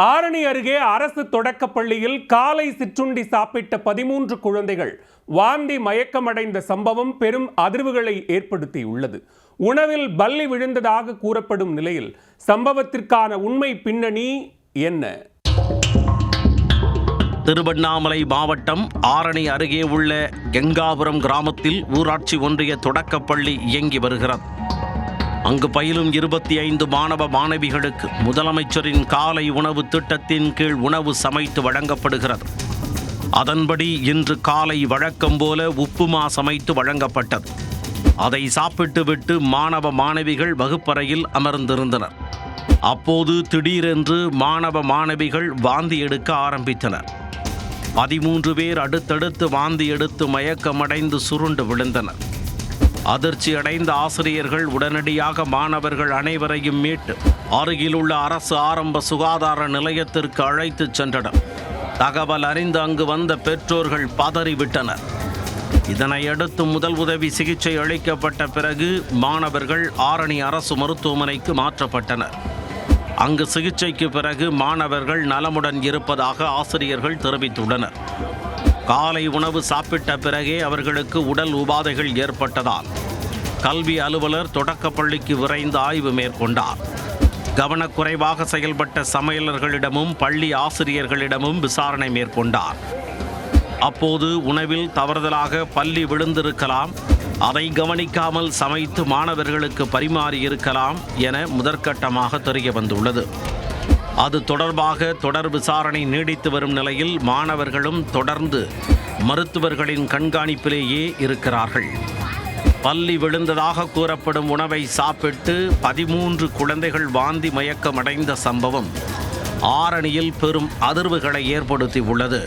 ஆரணி அருகே அரசு தொடக்கப்பள்ளியில் காலை சிற்றுண்டி சாப்பிட்ட பதிமூன்று குழந்தைகள் வாந்தி மயக்கமடைந்த சம்பவம் பெரும் அதிர்வுகளை ஏற்படுத்தியுள்ளது. உணவில் பல்லி விழுந்ததாக கூறப்படும் நிலையில் சம்பவத்திற்கான உண்மை பின்னணி என்ன? திருவண்ணாமலை மாவட்டம் ஆரணி அருகே உள்ள கெங்காபுரம் கிராமத்தில் ஊராட்சி ஒன்றிய தொடக்கப்பள்ளி இயங்கி வருகிறது. அங்கு பயிலும் இருபத்தி ஐந்து மாணவ மாணவிகளுக்கு முதலமைச்சரின் காலை உணவு திட்டத்தின் கீழ் உணவு சமைத்து வழங்கப்படுகிறது. அதன்படி இன்று காலை வழக்கம் போல உப்புமா சமைத்து வழங்கப்பட்டது. அதை சாப்பிட்டுவிட்டு மாணவ மாணவிகள் வகுப்பறையில் அமர்ந்திருந்தனர். அப்போது திடீரென்று மாணவ மாணவிகள் வாந்தி எடுக்க ஆரம்பித்தனர். பதிமூன்று பேர் அடுத்தடுத்து வாந்தி எடுத்து மயக்கமடைந்து சுருண்டு விழுந்தனர். அதிர்ச்சி அடைந்த ஆசிரியர்கள் உடனடியாக மாணவர்கள் அனைவரையும் மீட்டு அருகிலுள்ள அரசு ஆரம்ப சுகாதார நிலையத்திற்கு அழைத்துச் சென்றனர். தகவல் அறிந்து அங்கு வந்த பெற்றோர்கள் பதறிவிட்டனர். இதனையடுத்து முதல் உதவி சிகிச்சை அளிக்கப்பட்ட பிறகு மாணவர்கள் ஆரணி அரசு மருத்துவமனைக்கு மாற்றப்பட்டனர். அங்கு சிகிச்சைக்கு பிறகு மாணவர்கள் நலமுடன் இருப்பதாக ஆசிரியர்கள் தெரிவித்துள்ளனர். காலை உணவு சாப்பிட்ட பிறகே அவர்களுக்கு உடல் உபாதைகள் ஏற்பட்டதால் கல்வி அலுவலர் தொடக்கப்பள்ளிக்கு விரைந்து ஆய்வு மேற்கொண்டார். கவனக்குறைவாக செயல்பட்ட சமையலர்களிடமும் பள்ளி ஆசிரியர்களிடமும் விசாரணை மேற்கொண்டார். அப்போது உணவில் தவறுதலாக பள்ளி விழுந்திருக்கலாம் அதை கவனிக்காமல் சமைத்து மாணவர்களுக்கு பரிமாறி இருக்கலாம் என முதற்கட்டமாக தெரிய வந்துள்ளது. அது தொடர்பாக தொடர் விசாரணை நீடித்து வரும் நிலையில் மாணவர்களும் தொடர்ந்து மருத்துவர்களின் கண்காணிப்பிலேயே இருக்கிறார்கள். பள்ளி விழுந்ததாக கூறப்படும் உணவை சாப்பிட்டு பதிமூன்று குழந்தைகள் வாந்தி மயக்கமடைந்த சம்பவம் ஆரணியில் பெரும் அதிர்வுகளை ஏற்படுத்தி உள்ளது